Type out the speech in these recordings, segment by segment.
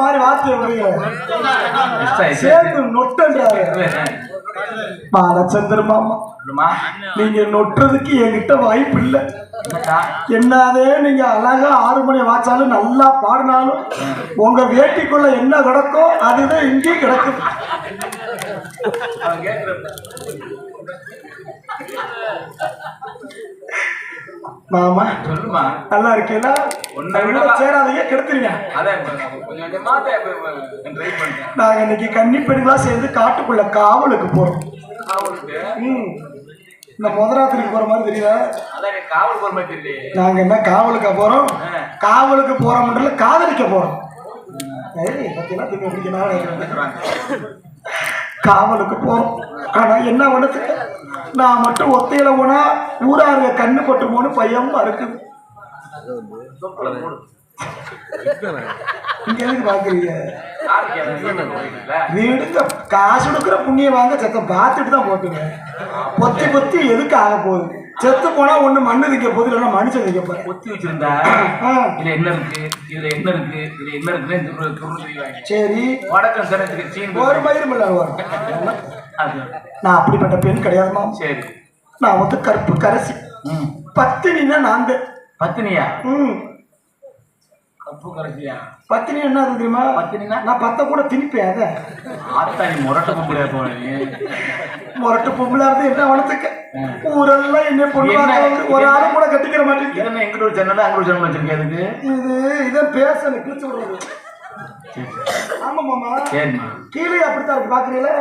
மாதிரி வார்த்தை விடுங்க சேர்த்து நொட்டன்றாரு பாலச்சந்திர மாமா நீங்க நொட்டுறதுக்கு என்கிட்ட வாய்ப்பு இல்லை. என்னதே நீங்க அழகா ஆறு மணி வாச்சாலும் நல்லா பாடினாலும் உங்க வேட்டிக்குள்ள என்ன கிடக்கும் அதுதான் இங்கேயும் கிடக்கும் மாமா சொல்லுமா. நல்லா இருக்கீங்களா உன்னை விட சேராதீங்க கெடுத்துருங்க. நாங்க இன்னைக்கு கன்னி பெண்களா சேர்ந்து காட்டுக்குள்ள காவலுக்கு போறோம். காவலுக்கு? ம். இந்த முதராத்திரிக்கு போற மாதிரி தெரியல. காவல் போற மாதிரி தெரியலையே. நாங்க என்ன காவலுக்கு போறோம். காவலுக்கு போறோம்ன்றல காதலிக்க போறோம். காவலுக்கு போறோம். ஆனா என்ன பண்ணதுக்கு நான் மட்டும் ஒத்தையில போனா ஊராருங்க கண்ணு பட்டு போன பையமா இருக்குது தொப்புல போடு. இங்க எதுக்கு பாக்குறீங்க? வீடுங்க காசு கொடுக்குற புண்ணியம் வாங்க செத்தம் பார்த்துட்டு தான் போட்டுங்க. பொத்தி பொத்தி எதுக்கு ஆக போகுது செத்து போனா ஒண்ணு மண்ணு திக்க போகுது இல்லைன்னா மனுஷன் திக்க போறேன் ஒத்தி வச்சிருந்தா இதுல என்ன இருக்கு? இதுல என்ன இருக்கு? இதுல என்ன இருக்குன்னு செய்வாங்க சரி. வடக்கம் தினத்துக்கு சீன் ஒரு மயிரும் இல்லை நான் அப்படிப்பட்ட பெண் கிடையாதுமா சரி. நான் வந்து கருப்பு கரசி. ம். பத்தினின்னா நான் தான். பத்தினியா? ம். கரைச்சியா பத்தினி என்ன அது தெரியுமா? பத்தினினா? நான் பத்த கூட திணிப்பேன் அதை. ஆத்தா நீ முரட்ட கும்பிட போனீங்க முரட்டு பொம்பளை இருந்து என்ன வளர்த்துக்க? ஊரெல்லாம் என்ன பொண்ணு என்ன? ஒரு ஆளு கூட கட்டிக்கிற மாட்டேங்குது இதென்ன எங்கிட்ட ஒரு சேனல் அங்கிட்ட ஒரு சேனல் வச்சிருக்கேன் அதுக்கு? இது இதான் பேசணும் கிழிச்சு விடுறது. ஆமா மாமா. சரிம்மா. கீழே அப்படித்தான் இருக்கு பாக்குறீங்களா?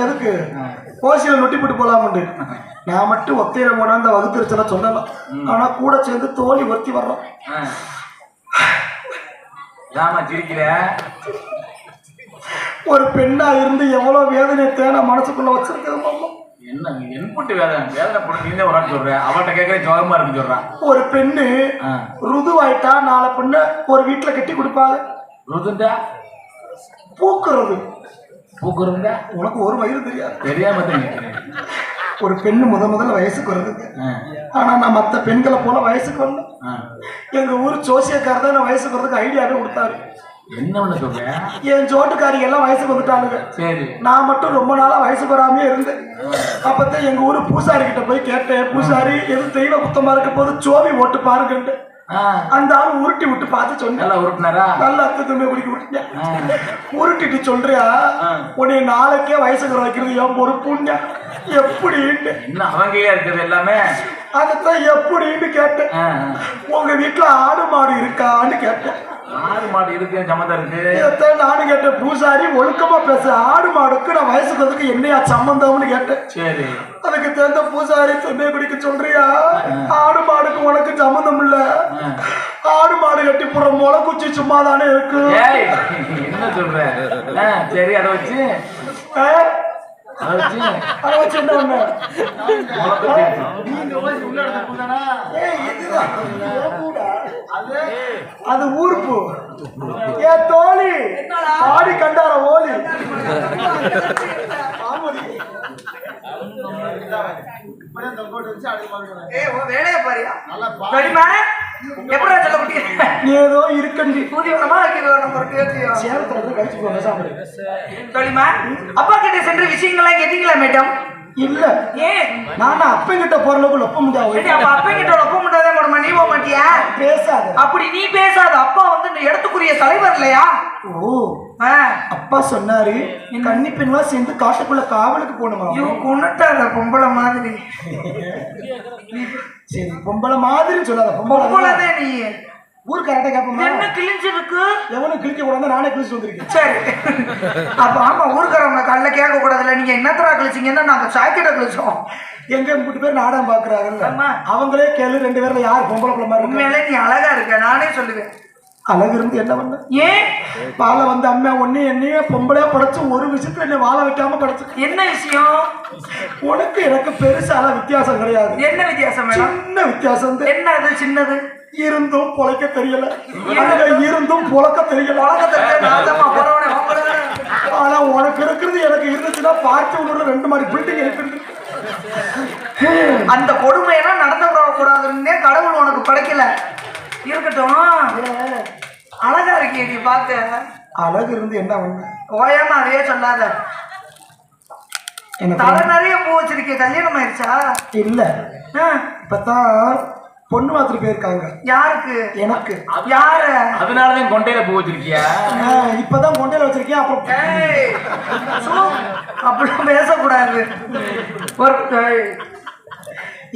எதுக்கு? ஓசியில நொட்டி போட்டு போலாமுண்டு நான் மட்டும் ஒத்தையில போனா அந்த வகுத்துருச்செல்லாம் சொல்லலாம். ஆனா கூட சேர்ந்து தோழி ஒருத்தி வர்றோம். ஆ. ஏம்மா சிரிக்கிற? ஒரு பெண்ணா இருந்து எவ்வளவு வேதனை தேன மனசுக்குள்ள வச்சிருக்கிறது மாமா? என்ன என்புட்டு வேதனை வேதனை போட்டு நீ ஒரு ஆள் சொல்ற. அவட்ட கேட்கற ஜோகமா இருக்கு சொல்றான் ஒரு பெண்ணு. ருதுவாயிட்டா நாளை பெண்ணு ஒரு வீட்டுல கட்டி கொடுப்பாங்க ருதுண்டா? பூக்குறது. பூக்குறதுண்டா? உனக்கு ஒரு வயிறு தெரியாது. தெரியாம தான் ஒரு பெண்ணு முத முதல்ல வயசுக்கு வருது ஆ. ஆனா நான் மத்த பெண்களை போல வயசுக்கு வரல. எங்க ஊர் ஜோசியக்காரர் தான் நான் வயசுக்கு வரதுக்கு ஐடியாவே கொடுத்தாரு. என்ன பண்ண சொல்ற? என் ஜோட்டுக்காரிங்க எல்லாம் வயசுக்கு வந்துட்டானுங்க. சரி. நான் மட்டும் ரொம்ப நாளா வயசுக்கு வராமே இருந்தேன். அப்பதான் எங்க ஊரு பூசாரி கிட்ட போய் கேட்டேன். பூசாரி எது தெய்வ குத்தமா இருக்க போது சோவி ஓட்டு பாருங்கன்ட்டு. அந்த ஆள் உருட்டி விட்டு பார்த்து சொன்னேன். நல்லா உருட்டினாரா? நல்ல அத்தத்துமே குடிக்க விட்டுட்டேன். ஆ. உருட்டிட்டு சொல்றியா. உன்னை நாளைக்கே வயசுக்கு வைக்கிறது என் பொறுப்புங்க. எப்படின்னு. என்ன அவங்க கையில இருக்குது எல்லாமே? அதைத்தான் எப்படின்னு கேட்டேன். உங்க வீட்டுல ஆடு மாடு இருக்கான்னு கேட்டேன். ஆறு மாடு இருக்கு சம்மந்தம் இருக்கு? நானும் கேட்டேன் பூசாரி ஒழுக்கமா பேச. ஆடு மாடுக்கு நான் வயசுக்கு வரதுக்கு என்னையா சம்பந்தம்னு கேட்டேன். சரி. அதுக்கு தெரிந்த பூசாரி சொன்னே குடிக்க சொல்றியா? ஆடு மாடுக்கு உனக்கு சம்மந்தம் இல்ல. ஆடு மாடு கட்டி போற முளை குச்சி சும்மா தானே இருக்கு என்ன சொல்ற? சரி அதை வச்சு? அது ஊருப்பு ஏ தோழி ஆடி கண்டார ஓலி ஆமாடி. வேலையை பாரியா? நல்லா எப்படிடா சொல்ல முடியும்? ஏதோ இருக்கண்டி. கேட்டியா? சேலத்துல இருந்து கழிச்சு போங்க சாப்பிடு. தெரியுமா? அப்பா கிட்ட சென்று விஷயங்கள்லாம் கேட்டீங்களா மேடம்? இல்ல. ஏன்? நான் அப்பங்கிட்ட போறளவுக்கு ஒப்ப முடியாது அப்ப அப்பா கிட்ட ஒப்ப முட்டாதே போடுமா நீ போக மாட்டியா? பேசாத. அப்படி நீ பேசாத. அப்பா வந்து இந்த இடத்துக்குரிய தலைவர் இல்லையா? ஓ. அப்பா சொன்னாரு கன்னி பெண்களா சேர்ந்து காட்டுக்குள்ள காவலுக்கு போகணுமா? இவ கொண்டுட்டாங்க பொம்பளை மாதிரி. சரி பொம்பளை மாதிரி சொல்லாத பொம்பளை பொம்பளைதான் நீ. ஊர் கரெக்டா கேப்போமா என்ன கிழிஞ்சிருக்கு? எவனும் கிழிக்க கூடாது நானே கிழிச்சு வந்திருக்கேன். சரி. அப்ப ஆமா ஊருக்காரவங்க காலைல கேட்க கூடாதுல்ல நீங்க என்னத்தரா கிழிச்சீங்கன்னா நாங்க சாக்கெட்டை கிழிச்சோம்? எங்க மூட்டு பேர் நாடகம் பாக்குறாங்கல்ல ஆமா. அவங்களே கேளு ரெண்டு பேர்ல யார் பொம்பளை இருக்கு? உண்மையிலே நீ அழகா இருக்க. நானே சொல்லுவேன். அழகு இருந்து என்ன பண்ண? ஏன்? பாலை வந்து அம்மா ஒண்ணு என்னையே பொம்பளையா படைச்சு ஒரு விஷயத்துல என்னை வாழ வைக்காம படைச்சு என்ன விஷயம்? உனக்கு எனக்கு பெருசால வித்தியாசம் கிடையாது. என்ன வித்தியாசம் சின்ன வித்தியாசம். என்ன அது சின்னது? இருந்தும் பொழைக்க தெரியல. இருந்தும் பொழக்க தெரியல. ஆனா உனக்கு இருக்கிறது எனக்கு இருந்துச்சுன்னா பார்த்து ஊர்ல ரெண்டு மாதிரி பில்டிங் இருக்கு அந்த கொடுமையெல்லாம் நடந்து கூடாதுன்னே கடவுள் உனக்கு படைக்கல. இருக்கட்டும். அழகா இருக்கிய நீ பார்க்க. அழகு இருந்து என்ன பண்ண ஓயாம அதையே சொல்லாத. தலை நிறைய பூ வச்சிருக்கே கல்யாணம் ஆயிடுச்சா இல்ல. இப்பதான் பொண்ணு மாத்திரம் போயிருக்காங்க. யாருக்கு? எனக்கு. யாரு? அதனாலதான் கொண்டையில பூ வச்சிருக்கியா? இப்பதான் கொண்டையில வச்சிருக்கேன் அப்புறம் அப்படிலாம் பேசக்கூடாது. ஒரு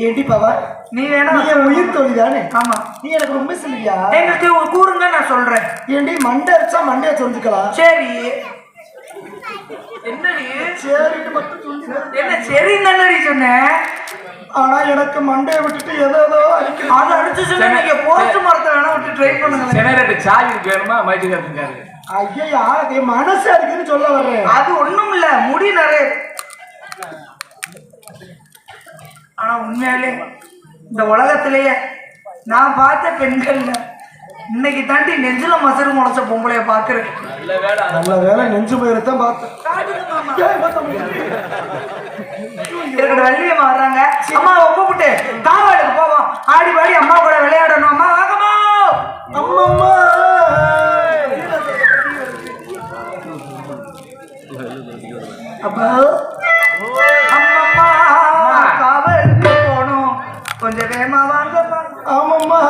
ஏண்டி பாவா நீ வேணா உயிர் தோழி தானே ஆமா. நீ எனக்கு ரொம்ப சொல்லியா? எங்களுக்கு ஒரு கூறுங்க நான் சொல்றேன். ஏண்டி மண்டை அடிச்சா மண்டையை சொல்லிக்கலாம் சரி. என்னடி? சரின்னு மட்டும் சொல்லி என்ன சரி நல்லடி சொன்னேன் ஆனா எனக்கு மண்டையை விட்டுட்டு ஏதோ ஏதோ. அதை அடிச்சு சொன்னா நீங்க போஸ்ட் மரத்தை வேணா விட்டு ட்ரை பண்ணுங்க செனரேட்டு சாய் வேணுமா? மைக்கு இருக்காரு. ஐயா என் மனசு அடிக்குதுன்னு சொல்ல வர்றேன் அது ஒண்ணும் இல்ல. முடி நிறைய. ஆனா உண்மையாலே இந்த உலகத்திலேயே நான் பார்த்த பெண்கள்ல இன்னைக்கு தாண்டி நெஞ்சில மசரு முளைச்ச பொம்பளைய பாக்குறேன் நல்ல வேலை. நெஞ்சு போயிருத்தான் பார்த்தேன். வள்ளியம்மா வர்றாங்க அம்மா ஒப்புவிட்டு காவாளுக்கு போவோம். ஆடி பாடி அம்மா கூட விளையாடணும். அம்மா வாங்கம்மா. அம்மம்மா. அப்பா கொஞ்சம் வேகமா வாங்கம்மா ஆமாம்மா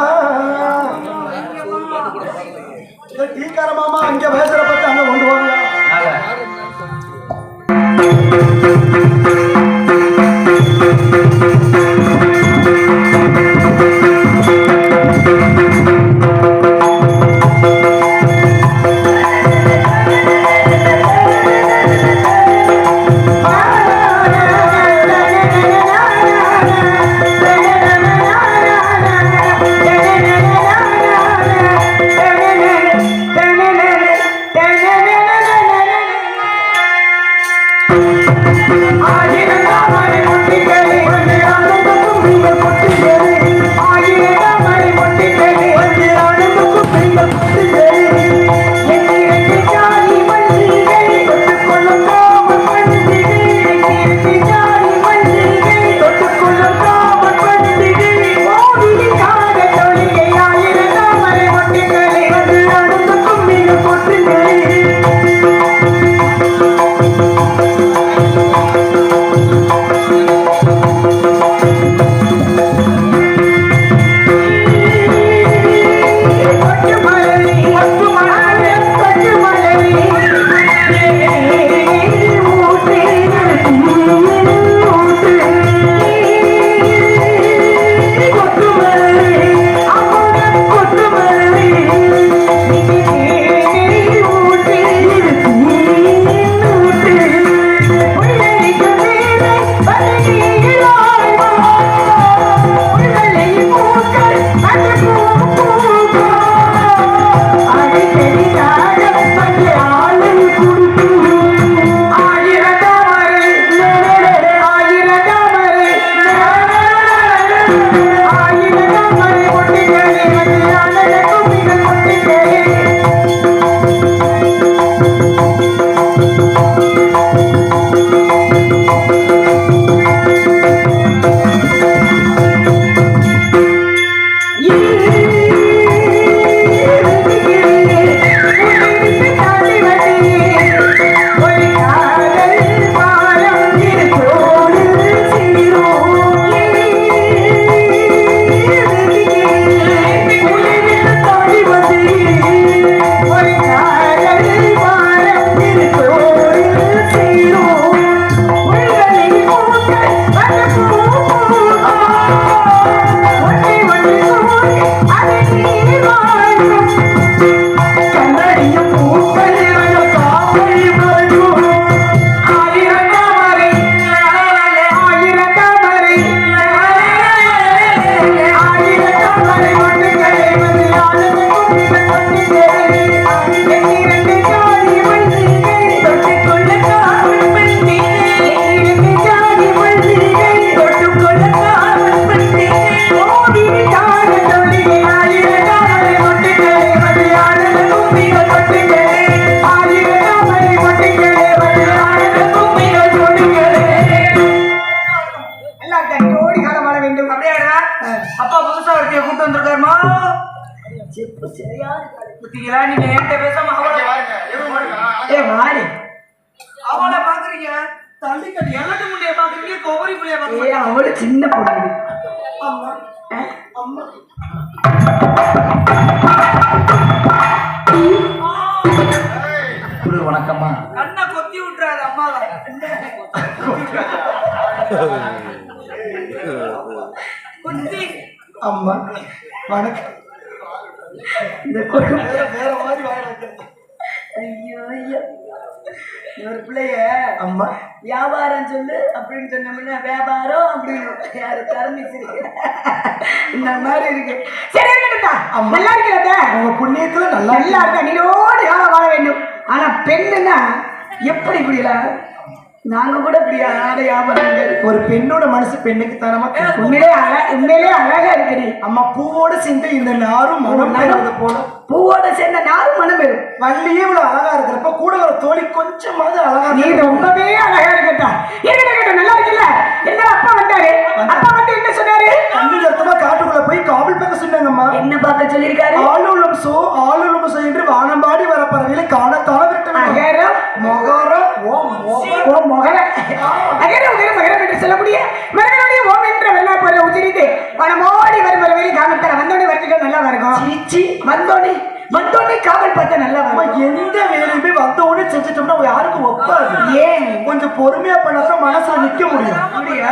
இந்த டீக்கார மாமா அங்க பேசுற பத்தி அங்க Praise புத்திங்களா நீங்க என்கிட்ட பேசாம அவளை ஏ வாடி அவளை பாக்குறீங்க? தள்ளி கட்டி எலட்டு முட்டைய பாக்குறீங்க? கொபரி ஏ பாக்குறீங்க? அவளு சின்ன பொண்ணு. அம்மா அம்மா. குரு வணக்கம்மா. கண்ணை கொத்தி விட்டுறாது அம்மாவை. குத்தி. அம்மா வணக்கம். இந்த குடும்பம் வேற மாதிரி. ஐயோ ஐயோ. ஒரு பிள்ளைய அம்மா. வியாபாரம் சொல்லு அப்படின்னு சொன்னோம்னா வியாபாரம் அப்படின்னு. யாரு தரமி இந்த மாதிரி இருக்கு. சரி இருக்கட்டா அம்மா. நல்லா இருக்கிறத உங்க புண்ணியத்துல நல்லா நல்லா இருக்கா. நீரோடு யாரும் வாழ வேண்டும்? ஆனா பெண்ணுன்னா எப்படி இப்படிலாம் நாங்க கூட இப்படி ஆட வியாபாரங்கள் ஒரு பெண்ணோட மனசு பெண்ணுக்கு தரமா உண்மையிலே அழ உண்மையிலே அழகா இருக்கு நீ. அம்மா பூவோட சேர்ந்து இந்த நாரும் மனம் போல. பூவோட சேர்ந்த நாரும் மனம் பெறும் வள்ளியே இவ்வளவு அழகா இருக்கிறப்ப கூட வர தோழி கொஞ்சமாவது அழகா நீ. ரொம்பவே அழகா இருக்கட்டா. இருக்கட்டும் இருக்கட்டும் நல்லா இருக்குல்ல? என்ன அப்பா வந்தாரு? அப்பா வந்து என்ன சொன்னாரு? கண்ணு கருத்தமா காட்டுக்குள்ள போய் காவல் பார்க்க சொன்னாங்கம்மா. என்ன பார்க்க சொல்லியிருக்காரு? ஆளுலம் சோ ஆளுலம் சோ என்று வானம்பாடி வர பறவையில காணத்தால விரட்டணும் மொகரம். ஓ மொக ஓ மொகர அகர உகர மகரம் என்று சொல்லக்கூடிய மகனுடைய ஓம் என்ற வெள்ளா பொருளை உச்சரித்து பணமோடி வரும் வரவேலி காவல்கார வந்தோடனே நல்லா இருக்கும் சீச்சி வந்தோடனே வந்தோடனே காவல் பார்த்தா நல்லா வரும் எந்த வேலையுமே வந்த உடனே செஞ்சுட்டோம்னா யாருக்கும் ஒப்பாது. ஏன்? கொஞ்சம் பொறுமையா பண்ணாதான் மனசுல நிக்க முடியும். அப்படியா?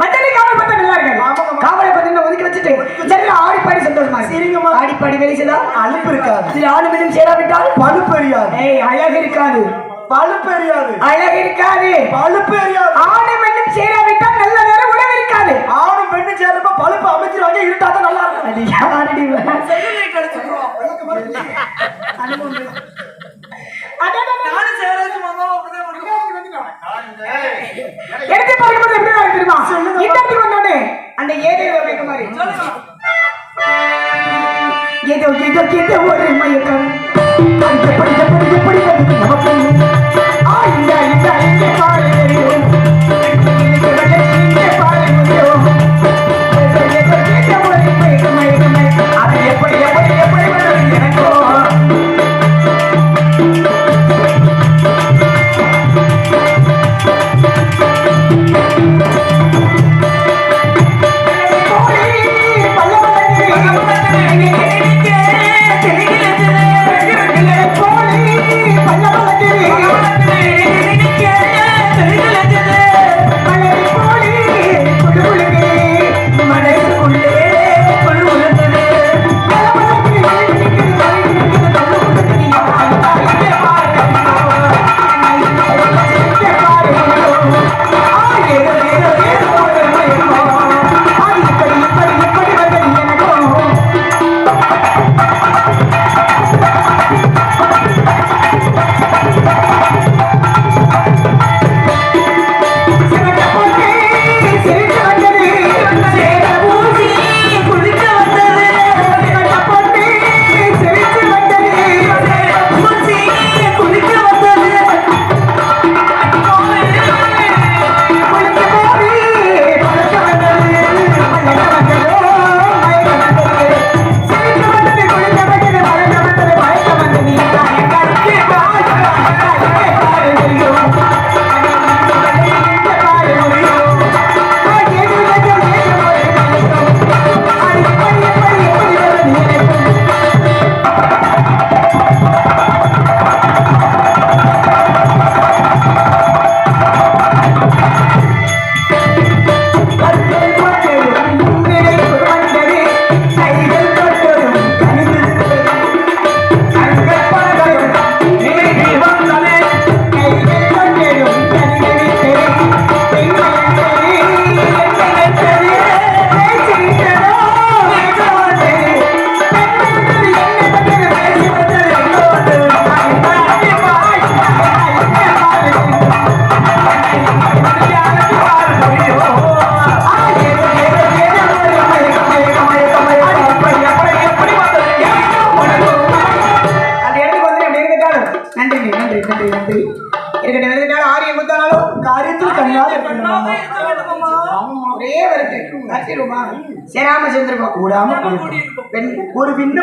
வந்தோடனே காவல் பார்த்தா நல்லா ஆமாங்கம்மா. காவலை பத்தி ஒதுக்கி வச்சுட்டு நல்லா ஆடி பாடி சந்தோஷமா இருக்கு. சரிங்கம்மா. ஆடி பாடி வேலை செய்தா அலுப்பு இருக்காது. பெண்ணும் சேராவிட்டால் பழுப்பு எரியாது ஏய் அழகு இருக்காது. பழுப்பு எரியாது அழகு இருக்காது பழுப்பு எரியாது ஆணும் பெண்ணும் சேராவிட்டால் நல்ல நேரம் உணவு இருக்காது ஆணும் பெண்ணு சேர்றப்ப பழுப்பு அமைச்சிருவாங்க இருட்டாதான் நல்லா இருக்கும். அது யாரடி நானும் சேராஜ் மாமாவும் அப்படிதான் எடுத்து பார்க்கும்போது எப்படி இருக்கு தெரியுமா இந்த இடத்துக்கு வந்தோடனே அந்த ஏதோ வைக்க மாதிரி. ஏதோ ஏதோ ஏதோ ஒரு மயக்கம். படிக்க படிக்க படிக்க எப்படி நமக்கு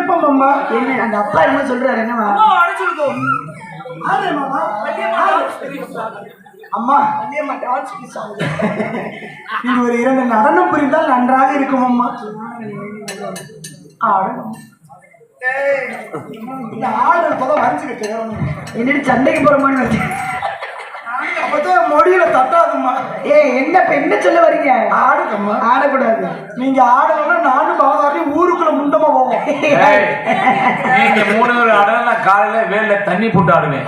ஒரு விண்ணப்பம் அம்மா என்ன அந்த அப்பா என்ன சொல்றாரு என்னவா அம்மாவை அழைச்சிருக்கோம். ஆறு மாமா? வள்ளியம்மா, அம்மா. இது ஒரு இரண்டு நடனம் புரிந்தால் நன்றாக இருக்கும் அம்மா. ஆடணும் இந்த ஆடு இப்பதான் வரைஞ்சுக்கிட்டு என்னடி சண்டைக்கு போற மாதிரி வச்சு அப்பதான் மொழியில தட்டாதும்மா. ஏய் என்ன என்ன சொல்ல வரீங்க? ஆடுங்கம்மா. ஆடக்கூடாது. நீங்க ஆடணும்னா நானும் பகவாரையும் ஊருக்குள்ள முண்டமா போவோம். ஏய், நீங்க மூணு பேர் ஆடுனா நான் காலையில வேலையில தண்ணி போட்டு ஆடுவேன்.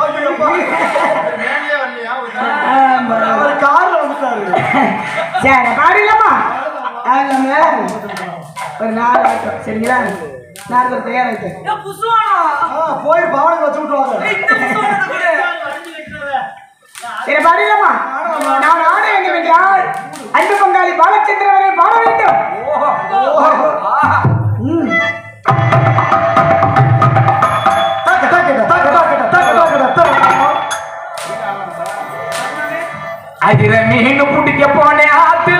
அவர் கார்ல வந்துட்டாரு. சரி ஆடலாம்ல. ஒரு நாலு ஆட்டம் சரிங்களா? நாலு பேர் தயாராயிட்டு. ஆ, போய் பாவனை வச்சு விட்டுவாங்க சரி பாடிடலாமா நான் ஆட வேண்டும் என்றால் அன்பு பங்காளி பாலச்சந்திரன் அவர்கள் பாட வேண்டும். அதிர மீன் பிடிக்க போனே போனேன்